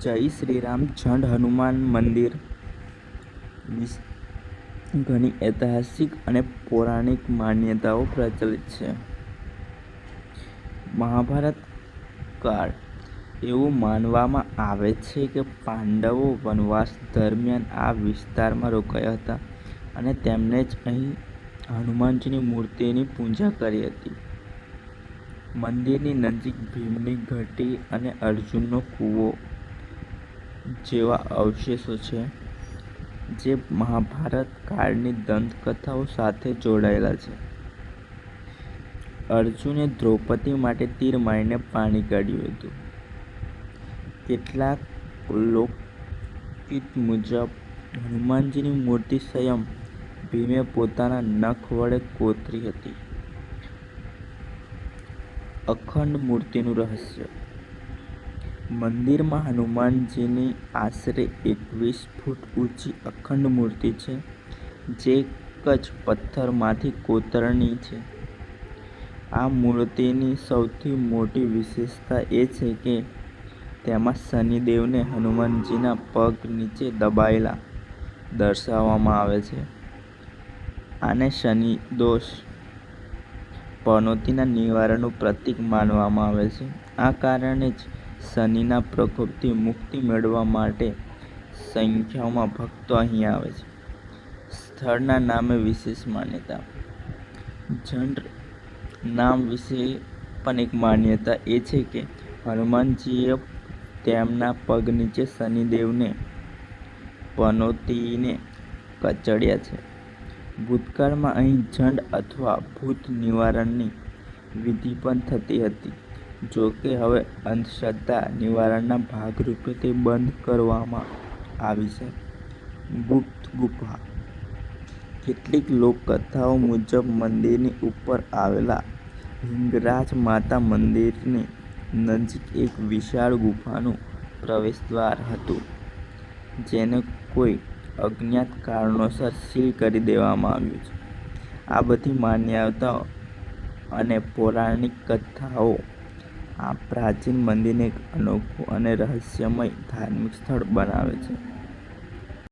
જય શ્રી રામ ઝંડ હનુમાન મંદિર. ઘણી ઐતિહાસિક અને પૌરાણિક માન્યતાઓ પ્રચલિત છે. મહાભારત કાળ એવું માનવામાં આવે છે કે પાંડવો વનવાસ દરમિયાન આ વિસ્તારમાં રોકાયા હતા અને તેમણે જ અહીં હનુમાનજીની મૂર્તિની પૂજા કરી હતી. મંદિરની નજીક ભીમની ઘટી અને અર્જુનનો કૂવો જેવા અવશેષો છે, જે મહાભારત કાળની દંતકથાઓ સાથે જોડાયેલા છે. અર્જુને દ્રૌપદી માટે તીર મારીને પાણી કાઢ્યું હતું. કેટલાક લોકગીત મુજબ, હનુમાનજીની મૂર્તિ સ્વયં ભીમે પોતાના નખ વડે કોતરી હતી. અખંડ મૂર્તિનું રહસ્ય. મંદિરમાં હનુમાનજીની આશરે એકવીસ ફૂટ ઊંચી અખંડ મૂર્તિ છે, જે કચ્છ પથ્થરમાંથી કોતરણી છે. આ મૂર્તિની સૌથી મોટી વિશેષતા એ છે કે તેમાં શનિદેવને હનુમાનજીના પગ નીચે દબાયેલા દર્શાવવામાં આવે છે. આને શનિ દોષ, પનોતીના નિવારણનું પ્રતીક માનવામાં આવે છે. આ કારણે જ શનિના પ્રકોપથી મુક્તિ મેળવવા માટે સંખ્યામાં ભક્તો અહીં આવે છે. સ્થળના નામે વિશેષ માન્યતા. જંડ નામ વિશે પણ એક માન્યતા એ છે કે હનુમાનજીએ તેમના પગ નીચે શનિદેવને પનોતીને કચડ્યા છે. ભૂતકાળમાં અહીં જંડ અથવા ભૂત નિવારણની વિધિ પણ થતી હતી. જો કે હવે અંધશ્રદ્ધા નિવારણના ભાગરૂપે તે બંધ કરવામાં આવી છે. ગુપ્ત ગુફા. કેટલીક લોકકથાઓ મુજબ મંદિરની ઉપર આવેલા હિંગરાજ માતા મંદિરની નજીક એક વિશાળ ગુફાનું પ્રવેશદ્વાર હતું, જેને કોઈ અજ્ઞાત કારણોસર સીલ કરી દેવામાં આવ્યું છે. આ બધી માન્યતાઓ અને પૌરાણિક કથાઓ આ પ્રાચીન મંદિરને એક અનોખું અને રહસ્યમય ધાર્મિક સ્થળ બનાવે છે.